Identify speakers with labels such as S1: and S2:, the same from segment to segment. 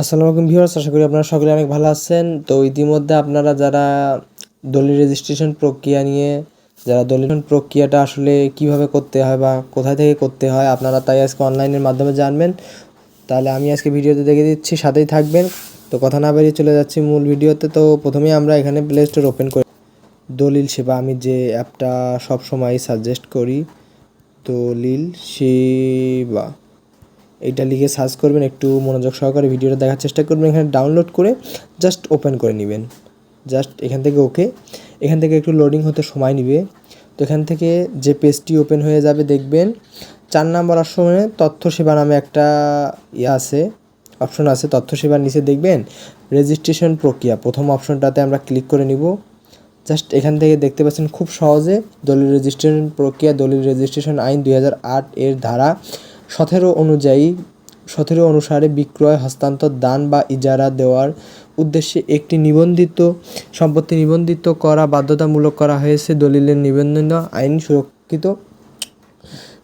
S1: আসসালামু আলাইকুম ভিউয়ার্স, আশা করি আপনারা সকলে অনেক ভালো আছেন। তো ইতিমধ্যে আপনারা যারা দলিল রেজিস্ট্রেশন প্রক্রিয়া নিয়ে, যারা দলিল প্রক্রিয়াটা আসলে কীভাবে করতে হয় বা কোথা থেকে করতে হয়, আপনারা তাই আজকে অনলাইনের মাধ্যমে জানবেন। তাহলে আমি আজকে ভিডিওতে দেখে দিচ্ছি, সাথেই থাকবেন। তো কথা না বেরিয়ে চলে যাচ্ছি মূল ভিডিওতে। তো প্রথমেই আমরা এখানে প্লে স্টোর ওপেন করি। দলিল সেবা, আমি যে অ্যাপটা সবসময় সাজেস্ট করি, দলিল সেবা। এইটা লিখে সার্চ করবেন, একটু মনোযোগ সহকারে ভিডিওটা দেখার চেষ্টা করবেন, এখানে ডাউনলোড করে জাস্ট ওপেন করে নেবেন। জাস্ট এখান থেকে ওকে এখান থেকে একটু লোডিং হতে সময় নেবে। তো এখান থেকে যে পেজটি ওপেন হয়ে যাবে, দেখবেন চার নাম্বার অপশনে তথ্য সেবা নামে একটা ইয়ে আছে অপশন আছে, তথ্য সেবার নিচে দেখবেন রেজিস্ট্রেশন প্রক্রিয়া। প্রথম অপশনটাতে আমরা ক্লিক করে নিব। জাস্ট এখান থেকে দেখতে পাচ্ছেন খুব সহজে দলিল রেজিস্ট্রেশন প্রক্রিয়া, দলিল রেজিস্ট্রেশন আইন দুই হাজার আট এর ধারা সতেরো অনুযায়ী, সতেরো অনুসারে বিক্রয়, হস্তান্তর, দান বা ইজারা দেওয়ার উদ্দেশ্যে একটি নিবন্ধিত, সম্পত্তি নিবন্ধিত করা বাধ্যতামূলক করা হয়েছে দলিলের নিবন্ধন আইন সুরক্ষিত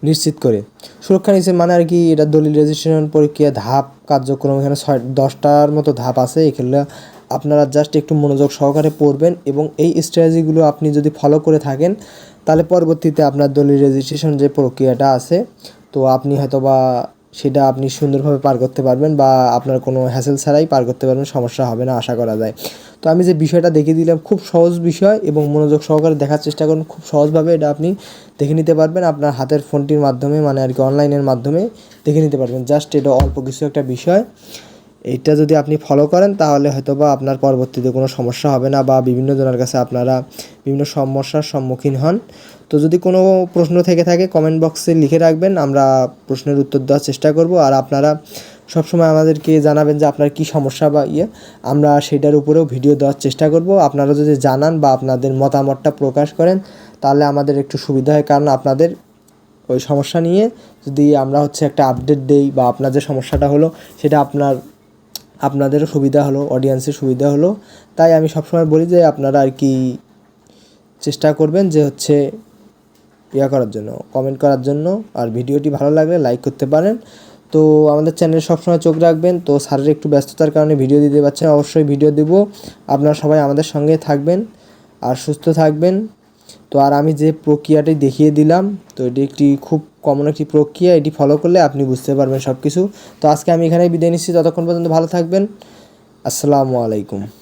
S1: নিশ্চিত করে। সুরক্ষা নিচ্ছে মানে আর কি এটা দলিল রেজিস্ট্রেশন প্রক্রিয়া ধাপ, কার্যক্রম এখানে ছয়, দশটার মতো ধাপ আছে। এগুলো আপনারা জাস্ট একটু মনোযোগ সহকারে পড়বেন এবং এই স্ট্র্যাটেজিগুলো আপনি যদি ফলো করে থাকেন, তাহলে পরবর্তীতে আপনার দলিল রেজিস্ট্রেশন যে প্রক্রিয়াটা আছে তো আপনি হয়তো বা সেটা আপনি সুন্দরভাবে পার করতে পারবেন বা আপনার কোনো হ্যাসেল ছাড়াই পার করতে পারবেন, সমস্যা হবে না, আশা করা যায়। তো আমি যে বিষয়টা দেখিয়ে দিলাম খুব সহজ বিষয় এবং মনোযোগ সহকারে দেখার চেষ্টা করুন, খুব সহজভাবে এটা আপনি দেখে নিতে পারবেন। আপনার হাতের ফোনটির মাধ্যমে মানে আর কি অনলাইনের মাধ্যমে দেখে নিতে পারবেন। জাস্ট এটা অল্প কিছু একটা বিষয়। এটা যদি আপনি ফলো করেন তাহলে হয়তো বা আপনার পরবর্তীতে কোনো সমস্যা হবে না বা বিভিন্ন জনের কাছে আপনারা বিভিন্ন সমস্যার সম্মুখীন হন। তো যদি কোনো প্রশ্ন থেকে থাকে কমেন্ট বক্সে লিখে রাখবেন, আমরা প্রশ্নের উত্তর দেওয়ার চেষ্টা করব। আর আপনারা সবসময় আমাদেরকে জানাবেন যে আপনার কি সমস্যা বা ইয়ে। আমরা সেটার উপরেও ভিডিও দেওয়ার চেষ্টা করব। আপনারা যদি জানান বা আপনাদের মতামতটা প্রকাশ করেন, তাহলে আমাদের একটু সুবিধা হয়। কারণ আপনাদের ওই সমস্যা নিয়ে যদি আমরা হচ্ছে একটা আপডেট দেই বা আপনার যে সমস্যাটা হলো, সেটা আপনার, আপনাদেরও সুবিধা হলো অডিয়েন্সের সুবিধা হলো। তাই আমি সবসময় বলি যে আপনারা আর কি চেষ্টা করবেন যে হচ্ছে ইয়া করার জন্য কমেন্ট করার জন্য। আর ভিডিওটি ভালো লাগলে লাইক করতে পারেন। তো আমাদের চ্যানেলে সবসময় চোখ রাখবেন। তো স্যারের একটু ব্যস্ততার কারণে ভিডিও দিতে পারছেন অবশ্যই ভিডিও দেব। আপনারা সবাই আমাদের সঙ্গে থাকবেন আর সুস্থ থাকবেন। তো আর আমি যে প্রক্রিয়াটি দেখিয়ে দিলাম, তো এটি একটি খুব কমন একটি প্রক্রিয়া। এটি ফলো করলে আপনি বুঝতে পারবেন সব কিছু তো আজকে আমি এখানেই বিদায় নিচ্ছি। ততক্ষণ পর্যন্ত ভালো থাকবেন। আসসালামু আলাইকুম।